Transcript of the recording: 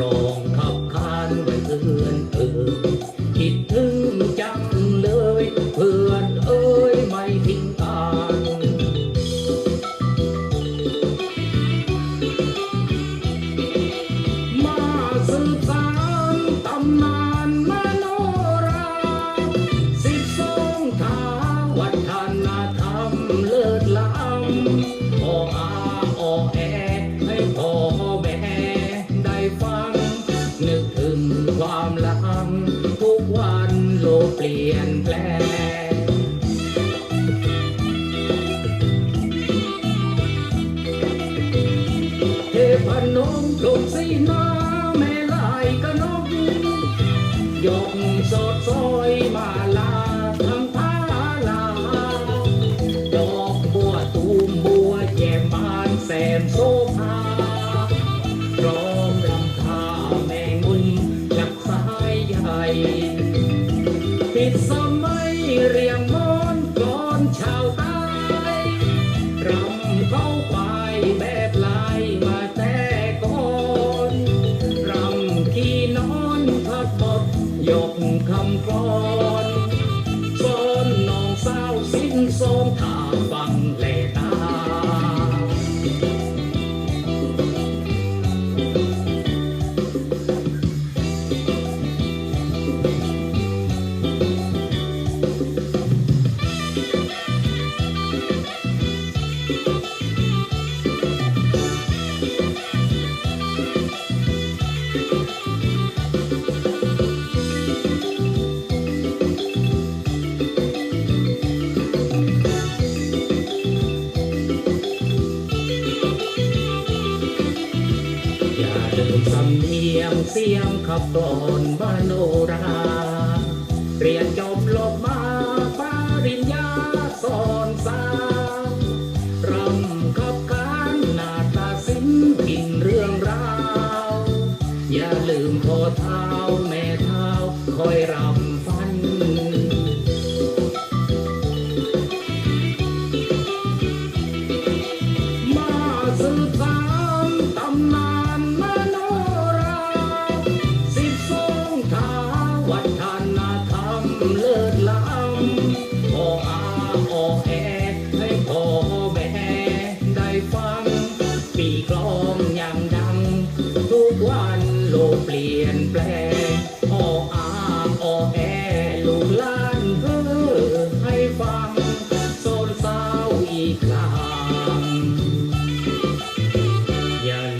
容。 ความละอทุกวันโลกเปลี่ยนแปลงเทพนมลงสีน้ำแม่ลายกระนกยอก ติดสมัยเรียงมอนก่อนชาวใต้รำเข้าไปแบบลายมาแต่ก่อนรำขี่นอนทัดบทยกคำกรอน สำเนียงเสียงขับกลอนบานโนรา เรียนจบลบมาปริญญาสอนสารำขับขานนาตาสินกินเรื่องราว อย่าลืมขอเท้าแม่เท้าคอยรำ วัฒนธรรมเลิศล้ำพออาออแอให้พอแม่ได้ฟัง ปีกลองยังดัง ทุกวันโลกเปลี่ยนแปลง